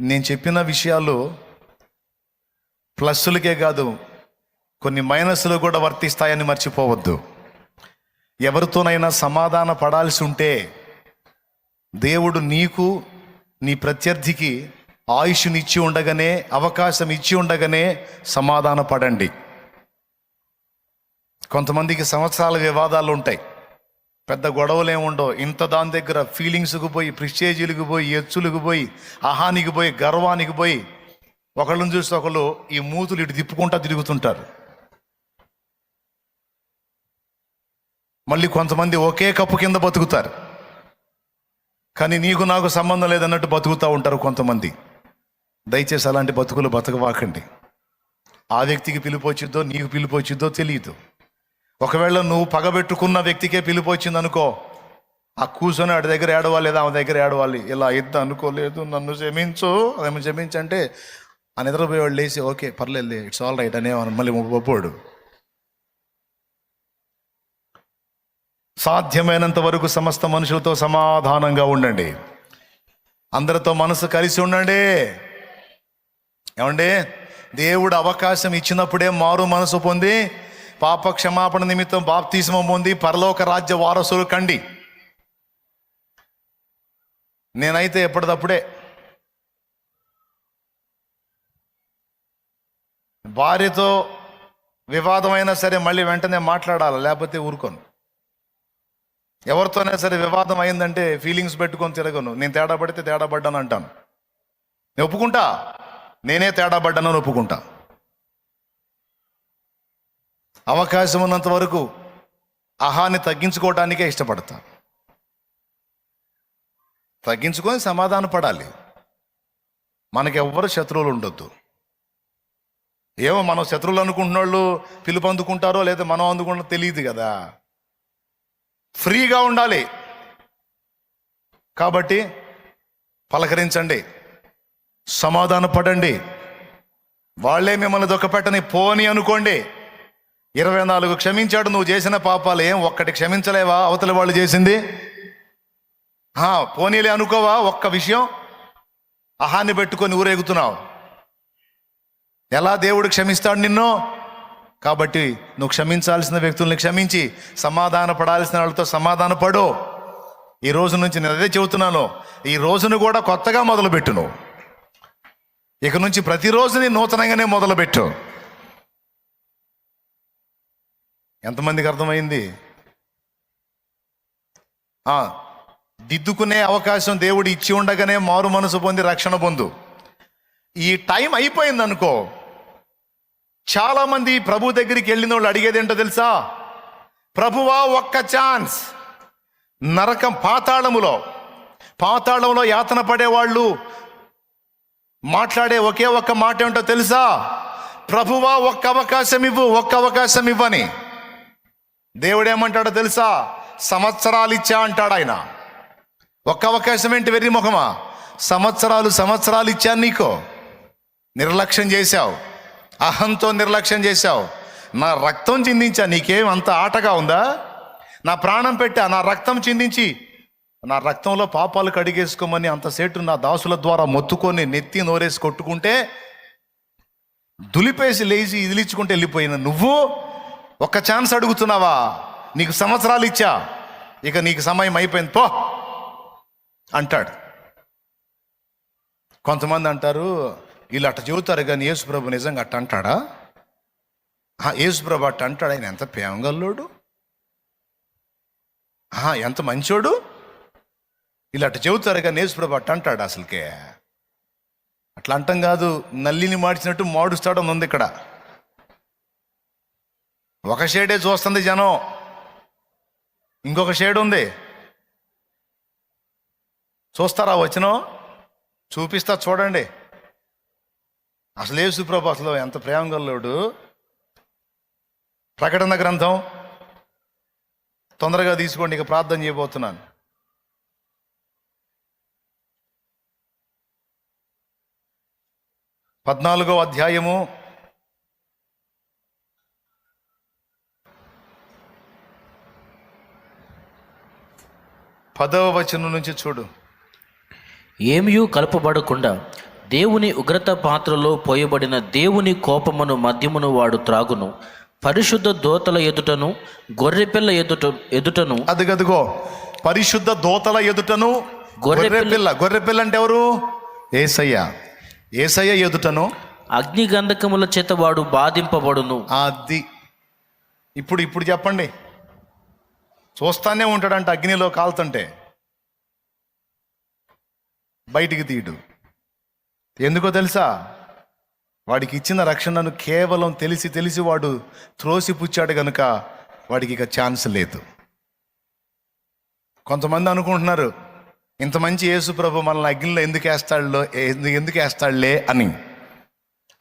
నేను చెప్పిన విషయాలు ప్లస్సులకే కాదు కొన్ని మైనస్లు కూడా వర్తిస్తాయని మర్చిపోవద్దు. ఎవరితోనైనా సమాధాన పడాల్సి ఉంటే దేవుడు నీకు నీ ప్రత్యర్థికి ఆయుష్నిచ్చి ఉండగానే అవకాశం ఇచ్చి ఉండగానే సమాధాన పడండి. కొంతమందికి సంవత్సరాల వివాదాలు ఉంటాయి. పెద్ద గొడవలు ఏముండవు ఇంత దాని దగ్గర ఫీలింగ్స్కి పోయి ప్రిస్టేజీలకు పోయి ఎచ్చులకు పోయి అహానికి పోయి గర్వానికి పోయి ఒకళ్ళని చూసి ఒకళ్ళు ఈ మూతులు ఇటు తిప్పుకుంటా తిరుగుతుంటారు. మళ్ళీ కొంతమంది ఒకే కప్పు కింద బతుకుతారు. కానీ నీకు నాకు సంబంధం లేదన్నట్టు బతుకుతూ ఉంటారు కొంతమంది. దయచేసి అలాంటి బతుకులు బతకవాకండి. ఆ వ్యక్తికి పిలుపు వచ్చిద్దో నీకు పిలుపు వచ్చిద్దో తెలియదు. ఒకవేళ నువ్వు పగబెట్టుకున్న వ్యక్తికే పిలుపు వచ్చింది అనుకో ఆ కూర్చొని ఆడి దగ్గర ఏడవాలి లేదా ఆమె దగ్గర ఏడవాలి? ఇలా ఇద్దా అనుకోలేదు నన్ను క్షమించు. ఆమె క్షమించంటే ఆ నిద్రపోయేవాళ్ళు లేచి ఓకే పర్లేదు ఇట్స్ ఆల్ రైట్ అనే మళ్ళీ ఒప్పోడు సాధ్యమైనంత వరకు సమస్త మనుషులతో సమాధానంగా ఉండండి. అందరితో మనసు కలిసి ఉండండి. ఏమండి? దేవుడు అవకాశం ఇచ్చినప్పుడే మారు మనసు పొంది పాప క్షమాపణ నిమిత్తం బాప్తీసమం పొంది పరలోక రాజ్య వారసులు కండి. నేనైతే ఎప్పటిదప్పుడే భార్యతో వివాదమైనా సరే మళ్ళీ వెంటనే మాట్లాడాలి లేకపోతే ఊరుకోను. ఎవరితోనే సరే వివాదం అయిందంటే ఫీలింగ్స్ పెట్టుకొని తిరగను. నేను తేడా పడితే తేడా పడ్డాను అంటాను. నేను ఒప్పుకుంటా? నేనే తేడా పడ్డానని ఒప్పుకుంటా. అవకాశం ఉన్నంత వరకు అహాన్ని తగ్గించుకోవడానికే ఇష్టపడతా. తగ్గించుకొని సమాధాన పడాలి. మనకెవ్వరు శత్రువులు ఉండొద్దు. ఏమో మనం శత్రువులు అనుకుంటున్న వాళ్ళు పిలుపు అందుకుంటారో లేదా మనం అందుకుంటారో తెలియదు కదా. ఫ్రీగా ఉండాలి. కాబట్టి పలకరించండి. సమాధాన పడండి వాళ్ళే మిమ్మల్ని దొక్కపెట్టని పోని అనుకోండి. ఇరవై నాలుగు క్షమించాడు నువ్వు చేసిన పాపాలు ఏం ఒక్కటి క్షమించలేవా? అవతల వాళ్ళు చేసింది? పోనీలే అనుకోవా ఒక్క విషయం? అహాన్ని పెట్టుకొని ఊరేగుతున్నావు. ఎలా దేవుడు క్షమిస్తాడు నిన్ను? కాబట్టి నువ్వు క్షమించాల్సిన వ్యక్తుల్ని క్షమించి సమాధాన పడాల్సిన వాళ్ళతో సమాధాన పడు ఈ రోజు నుంచి నేను అదే చెబుతున్నాను. ఈ రోజును కూడా కొత్తగా మొదలుపెట్టు నువ్వు. ఇక నుంచి ప్రతిరోజుని నూతనంగానే మొదలుపెట్టు. ఎంతమందికి అర్థమైంది? దిద్దుకునే అవకాశం దేవుడు ఇచ్చి ఉండగానే మారు మనసు పొంది రక్షణ పొందు. ఈ టైం అయిపోయింది అనుకో చాలామంది ప్రభు దగ్గరికి వెళ్ళిన వాళ్ళు అడిగేది ఏంటో తెలుసా? ప్రభువా ఒక్క ఛాన్స్. నరకం పాతాళములో పాతాళంలో యాతన పడేవాళ్ళు మాట్లాడే ఒకే ఒక్క మాట ఏంటో తెలుసా? ప్రభువా ఒక్క అవకాశం ఇవ్వు ఒక్క అవకాశం ఇవ్వని. దేవుడు ఏమంటాడో తెలుసా? సంవత్సరాలు ఇచ్చా అంటాడు ఆయన. ఒక్క అవకాశం ఏంటి వెర్రి ముఖమా సంవత్సరాలు సంవత్సరాలు ఇచ్చాను నీకో. నిర్లక్ష్యం చేశావు. అహంతో నిర్లక్ష్యం చేశావు. నా రక్తం చిందించా నీకేం అంత ఆటగా ఉందా? నా ప్రాణం పెట్టా నా రక్తం చిందించి. నా రక్తంలో పాపాలు కడిగేసుకోమని అంతసేటు నా దాసుల ద్వారా మొత్తుకొని నెత్తి నోరేసి కొట్టుకుంటే దులిపేసి లేచి ఇదిలించుకుంటే వెళ్ళిపోయిన నువ్వు? ఒక్క ఛాన్స్ అడుగుతున్నావా? నీకు సంవత్సరాలు ఇచ్చా. ఇక నీకు సమయం అయిపోయింది పో! అంటాడు. కొంతమంది అంటారు వీళ్ళు అట్ట చెబుతారు కానీ యేసుప్రభు నిజంగా అట్ట అంటాడా? యేసుప్రభు అట్ట అంటాడు ఆయన ఎంత ప్రేమగల్లోడు? ఎంత మంచోడు? వీళ్ళు అట్ట చెబుతారు కానీ యేసుప్రభు అట్ట అంటాడు అసలుకే. అట్లా అంటాం కాదు నల్లిని మాడిచినట్టు మాడుస్తాడని ఉంది ఇక్కడ. ఒక షేడే చూస్తుంది జనం. ఇంకొక షేడ్ ఉంది. చూస్తారా వచ్చిన? చూపిస్తా చూడండి. అసలే సుప్రభాస్లో అసలు ఎంత ప్రేమ గల్లోడు ప్రకటన గ్రంథం. తొందరగా తీసుకోండి ఇక ప్రార్థన చేయబోతున్నాను. పద్నాలుగో అధ్యాయము. పదవ వచనం నుంచి చూడు. ఏమియూ కలపబడకుండా దేవుని ఉగ్రత పాత్రలో పోయబడిన దేవుని కోపమును మద్యమును వాడు త్రాగును. పరిశుద్ధ దోతల ఎదుటను గొర్రెపిల్ల ఎదుట ఎదుటను. అదిగదిగో పరిశుద్ధ దోతల ఎదుటను గొర్రె గొర్రె పిల్ల గొర్రె పిల్ల అంటే ఎవరు? ఏసయ్య. ఏసయ్య ఎదుటను. అగ్ని గంధకముల చేత వాడు బాధింపబడును. అది. ఇప్పుడు ఇప్పుడు చెప్పండి. చూస్తానే ఉంటాడంట అగ్నిలో కాలుతుంటే. బయటికి తీయడు. ఎందుకో తెలుసా? వాడికి ఇచ్చిన రక్షణను కేవలం తెలిసి తెలిసి వాడు త్రోసిపుచ్చాడు కనుక వాడికి ఇక ఛాన్స్ లేదు. కొంతమంది అనుకుంటున్నారు ఇంత మంచి యేసు ప్రభు మనల్ని అగ్నిలో ఎందుకు వేస్తాడులో ఎందుకు వేస్తాడులే అని.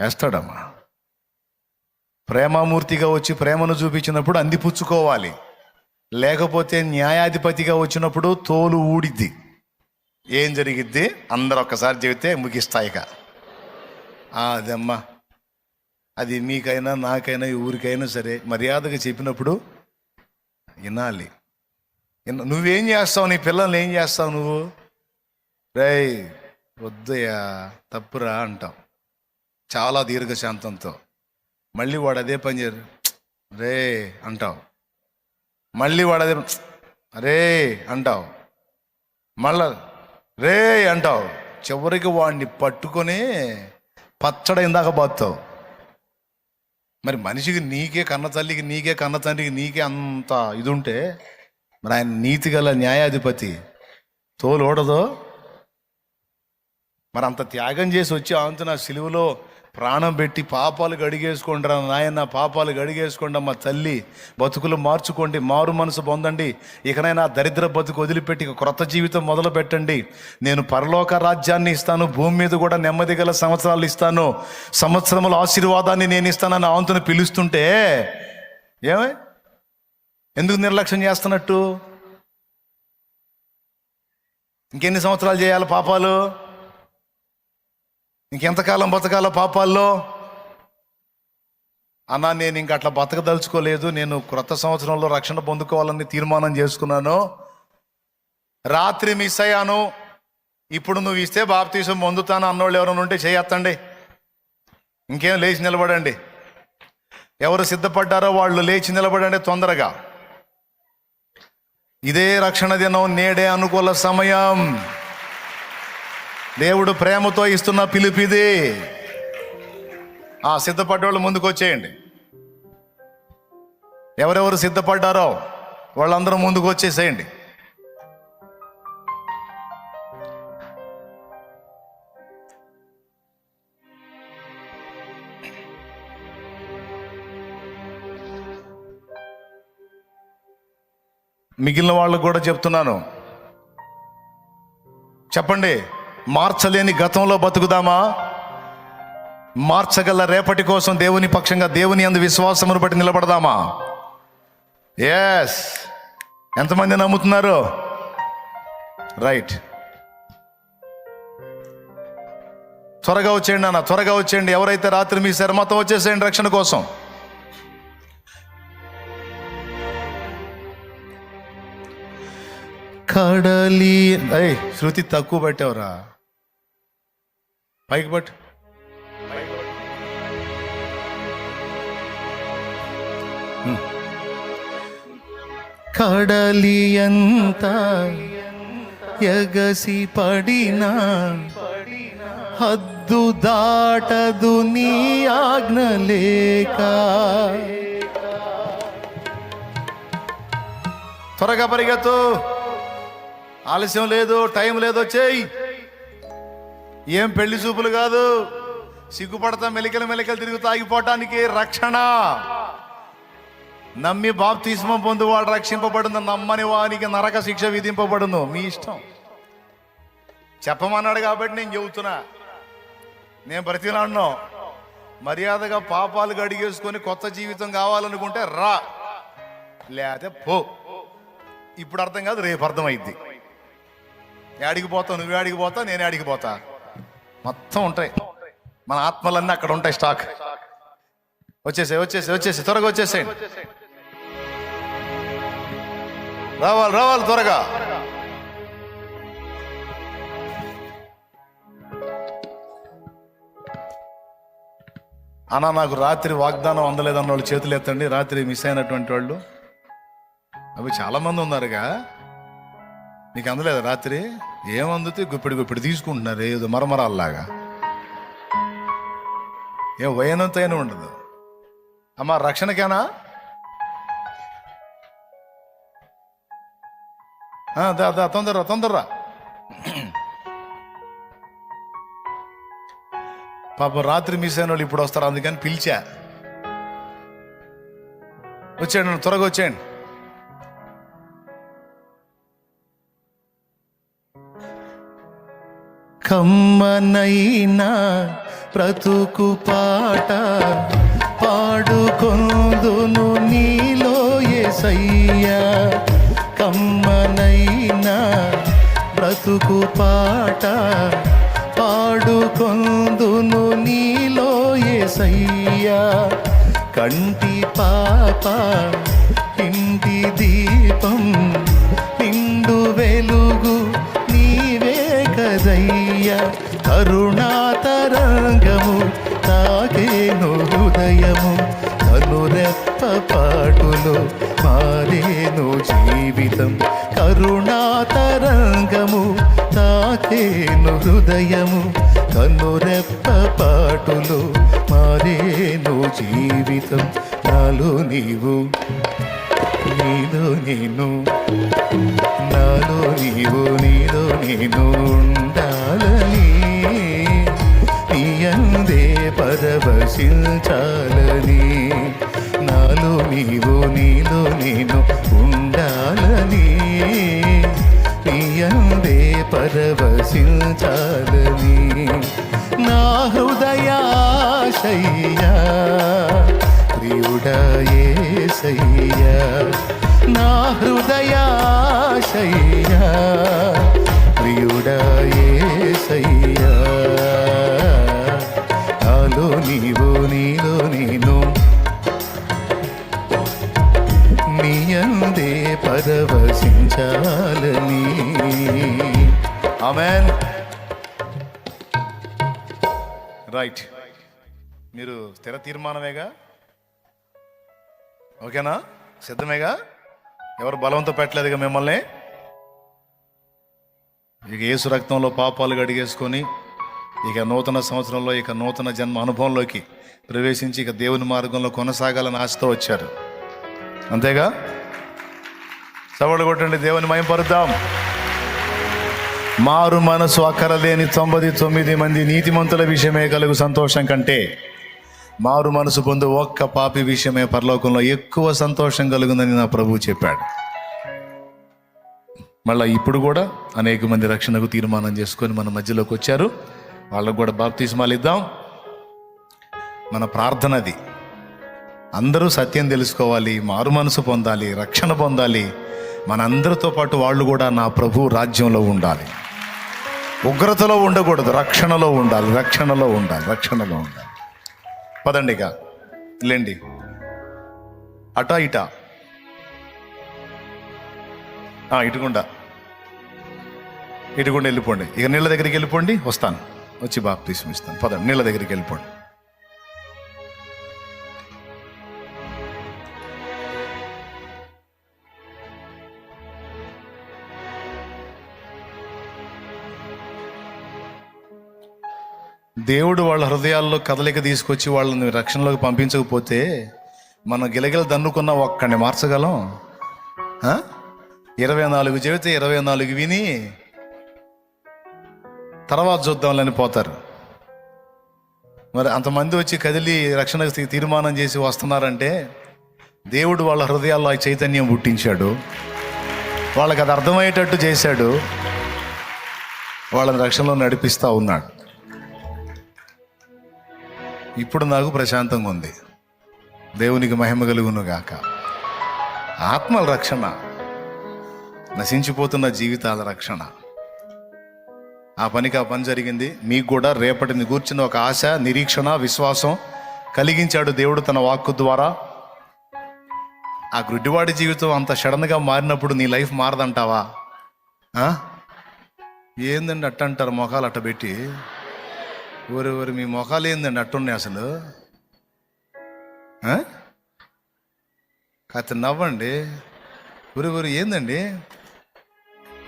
వేస్తాడమ్మా. ప్రేమామూర్తిగా వచ్చి ప్రేమను చూపించినప్పుడు అందిపుచ్చుకోవాలి లేకపోతే న్యాయాధిపతిగా వచ్చినప్పుడు తోలు ఊడిద్ది. ఏం జరిగిద్ది? అందరు ఒక్కసారి చెబితే ముగిస్తాయిక అదమ్మా. అది మీకైనా నాకైనా ఈ ఊరికైనా సరే మర్యాదగా చెప్పినప్పుడు వినాలి. నువ్వేం చేస్తావు? నీ పిల్లల్ని ఏం చేస్తావు నువ్వు? రేయ్ వద్దయ్యా తప్పురా అంటావు చాలా దీర్ఘశాంతంతో. మళ్ళీ వాడు అదే పని చేయరు. రే అంటావు మళ్ళీ వాడు అరే రే అంటావు. మళ్ళా రే అంటావు. చివరికి వాడిని పట్టుకొని పచ్చడి ఇందాక పోతావు మరి మనిషికి నీకే కన్న తల్లికి నీకే కన్న తండ్రికి నీకే అంత ఇది ఉంటే మరి ఆయన నీతి గల న్యాయాధిపతి తోలు ఓడదో? మరి అంత త్యాగం చేసి వచ్చి అంత నా సిలువలో ప్రాణం పెట్టి పాపాలు గడిగేసుకోండి రా నాయన పాపాలు గడిగేసుకోండి మా తల్లి. బతుకులు మార్చుకోండి మారు మనసు పొందండి. ఇకనైనా దరిద్ర బతుకు వదిలిపెట్టి క్రొత్త జీవితం మొదలు పెట్టండి నేను పరలోక రాజ్యాన్ని ఇస్తాను భూమి మీద కూడా నెమ్మది గల సంవత్సరాలు ఇస్తాను. సంవత్సరముల ఆశీర్వాదాన్ని నేను ఇస్తానని ఆంతుని పిలుస్తుంటే ఏమే? ఎందుకు నిర్లక్ష్యం చేస్తున్నట్టు? ఇంకెన్ని సంవత్సరాలు చేయాలి పాపాలు? ఇంకెంతకాలం బతకాల పాపాల్లో? అన్నా నేను ఇంక అట్లా బతకదలుచుకోలేదు. నేను క్రొత్త సంవత్సరంలో రక్షణ పొందుకోవాలని తీర్మానం చేసుకున్నాను. రాత్రి మిస్ అయ్యాను ఇప్పుడు నువ్వు ఇస్తే బాప్తీసం పొందుతాను అన్నోళ్ళు ఎవరైనా ఉంటే చేయత్తండి. ఇంకేం లేచి నిలబడండి. ఎవరు సిద్ధపడ్డారో వాళ్ళు లేచి నిలబడండి తొందరగా. ఇదే రక్షణ దినం నేడే అనుకూల సమయం. దేవుడు ప్రేమతో ఇస్తున్న పిలుపిది ఆ సిద్ధపడ్డోళ్ళు ముందుకు వచ్చేయండి ఎవరెవరు సిద్ధపడ్డారో వాళ్ళందరూ ముందుకు వచ్చేసేయండి మిగిలిన వాళ్ళకు కూడా చెప్తున్నాను. చెప్పండి. మార్చలేని గతంలో బతుకుదామా? మార్చగల రేపటి కోసం దేవుని పక్షంగా దేవుని అందు విశ్వాసమును బట్టి నిలబడదామా? ఎస్ ఎంతమంది నమ్ముతున్నారు? రైట్ త్వరగా వచ్చేయండి అన్న త్వరగా వచ్చేయండి. ఎవరైతే రాత్రి మీ శర్మతం వచ్చేసేయండి రక్షణ కోసం. కడలి అయ్యి శృతి తక్కువ పెట్టావురా. పైకి పట్టు. హ్మ్. కడలి ఎంత ఎగసి పడినా హద్దు దాటదు నీ ఆజ్ఞ లేక. త్వరగా పరిగెత్తు. ఆలస్యం లేదు టైం లేదు వచ్చేయి ఏం పెళ్ళి చూపులు కాదు. సిగ్గుపడతా మెలికలు మెలికలు తిరిగి తాగిపోవటానికి రక్షణ. నమ్మి బాప్తిస్మం పొందు వాడు రక్షింపబడును నమ్మని వానికి నరక శిక్ష విధింపబడును. మీ ఇష్టం. చెప్పమన్నాడు కాబట్టి నేను చెబుతున్నా. నేను బ్రతిలాడినో మర్యాదగా పాపాలు గడిగేసుకొని కొత్త జీవితం కావాలనుకుంటే రా. లేకపోతే పో. ఇప్పుడు అర్థం కాదు రేపు అర్థమైద్ది. యాడికి పోతావు నువ్వు యాడికి నేనే నేను యాడికి పోతా. మొత్తం ఉంటాయి. మన ఆత్మలన్నీ అక్కడ ఉంటాయి స్టాక్ వచ్చేసాయి వచ్చేసి వచ్చేసి త్వరగా వచ్చేసేయండి రావాలి రావాలి త్వరగా. అన్నా నాకు రాత్రి వాగ్దానం అందలేదన్న వాళ్ళు చేతులు ఎత్తండి. రాత్రి మిస్ అయినటువంటి వాళ్ళు. అవి చాలామంది ఉన్నారుగా. నీకు అందలేదా రాత్రి? ఏమందితే గుప్పిడి గుప్పిడి తీసుకుంటున్నారు ఏదో మరమరాల్లాగా. ఏం వయనంతైనా ఉండదు. అమ్మ రక్షణకేనా? ఆ, దా దా తొందరరా తొందర పాప రాత్రి మిస్ అయిన వాళ్ళు ఇప్పుడు వస్తారు అందుకని పిలిచా. వచ్చేయండి త్వరగా వచ్చేయండి. నైనా బ్రతుకు పాట పాడుకొందును నీలో ఎసయ్యా కమ్మనైనా బ్రతుకు పాట పాడుకొందును నీలో ఎసయ్యా కంటి పాప ఇంటి దీపం కరుణాతరంగము తాకేను హృదయము. కనురెప్ప పాటులో మారేను జీవితం. కరుణాతరంగము తాకేను హృదయము. కనురెప్ప పాటులు మారేను జీవితం. నాలో నీవు నీలో నేను నాలో నీవు నీలో నేను ఉండాలని ముందే పరవశించాలని. నాలో నీవు నీలో నేను ఉండాలని. నీయందే పరవశించాలని. నా హృదయాశయ్యా ప్రియుడా యేసయ్యా నా హృదయాశయ్యా ప్రియుడా ఆమెన్ రైట్ మీరు స్థిర తీర్మానమేగా? ఓకేనా? సిద్ధమేగా? ఎవరు బలంతో పెట్టలేదుగా మిమ్మల్ని? ఇక యేసు రక్తంలో పాపాలు గడిగేసుకొని ఇక నూతన సంవత్సరంలో ఇక నూతన జన్మ అనుభవంలోకి ప్రవేశించి ఇక దేవుని మార్గంలో కొనసాగాలని ఆశతో వచ్చారు. అంతేగా? సవళ్ళు కొట్టండి దేవుని మయంపరుద్దాం మారు మనసు అక్కరలేని తొంభై తొమ్మిది మంది నీతిమంతుల విషయమే కలుగు సంతోషం కంటే మారు మనసు పొందు ఒక్క పాపి విషయమే పరలోకంలో ఎక్కువ సంతోషం కలుగుందని నా ప్రభువు చెప్పాడు. మళ్ళీ ఇప్పుడు కూడా అనేక మంది రక్షణకు తీర్మానం చేసుకొని మన మధ్యలోకి వచ్చారు. వాళ్ళకు కూడా బాప్తిస్మాలు ఇద్దాం. మన ప్రార్థనది అందరూ సత్యం తెలుసుకోవాలి మారు మనసు పొందాలి రక్షణ పొందాలి. మనందరితో పాటు వాళ్ళు కూడా నా ప్రభు రాజ్యంలో ఉండాలి. ఉగ్రతలో ఉండకూడదు. రక్షణలో ఉండాలి. రక్షణలో ఉండాలి. రక్షణలో ఉండాలి. పదండి ఇక. లేండి. అటా ఇటా. ఆ, ఇటుకుండా ఇటుకుండా వెళ్ళిపోండి. ఇక నీళ్ళ దగ్గరికి వెళ్ళిపోండి. వస్తాను. వచ్చి బాప్తీసం ఇస్తాను పదండి. నీళ్ళ దగ్గరికి వెళ్ళిపోండి. దేవుడు వాళ్ళ హృదయాల్లో కదలిక తీసుకొచ్చి వాళ్ళని రక్షణలోకి పంపించకపోతే మనం గిలగిల దన్నుకున్న ఒక్కడిని మార్చగలం? ఇరవై నాలుగు చెబితే ఇరవై నాలుగు విని తర్వాత చూద్దాంలని పోతారు. మరి అంతమంది వచ్చి కదిలి రక్షణ తీర్మానం చేసి వస్తున్నారంటే దేవుడు వాళ్ళ హృదయాల్లో ఆ చైతన్యం పుట్టించాడు. వాళ్ళకి అది అర్థమయ్యేటట్టు చేశాడు. వాళ్ళని రక్షణలో నడిపిస్తూ ఉన్నాడు. ఇప్పుడు నాకు ప్రశాంతంగా ఉంది. దేవునికి మహిమ కలుగును గాక. ఆత్మల రక్షణ నశించిపోతున్న జీవితాల రక్షణ. ఆ పనికి ఆ పని జరిగింది. మీకు కూడా రేపటిని కూర్చున్న ఒక ఆశ నిరీక్షణ విశ్వాసం కలిగించాడు దేవుడు తన వాక్కు ద్వారా. ఆ గుడ్డివాడి జీవితం అంత సడన్గా మారినప్పుడు నీ లైఫ్ మారదంటావా? ఏందండి అట్ట అంటారు మొఖాలు అట్ట పెట్టి ఊరు ఊరు మీ మొఖాలు ఏందండి? అట్టున్నాయి అసలు. కాస్త నవ్వండి. ఊరి ఊరు ఏందండి?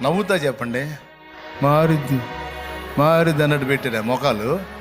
నవ్వుతా చెప్పండి. మారుద్ది మారుద్ది అన్నట్టు పెట్టారా మొఖాలు?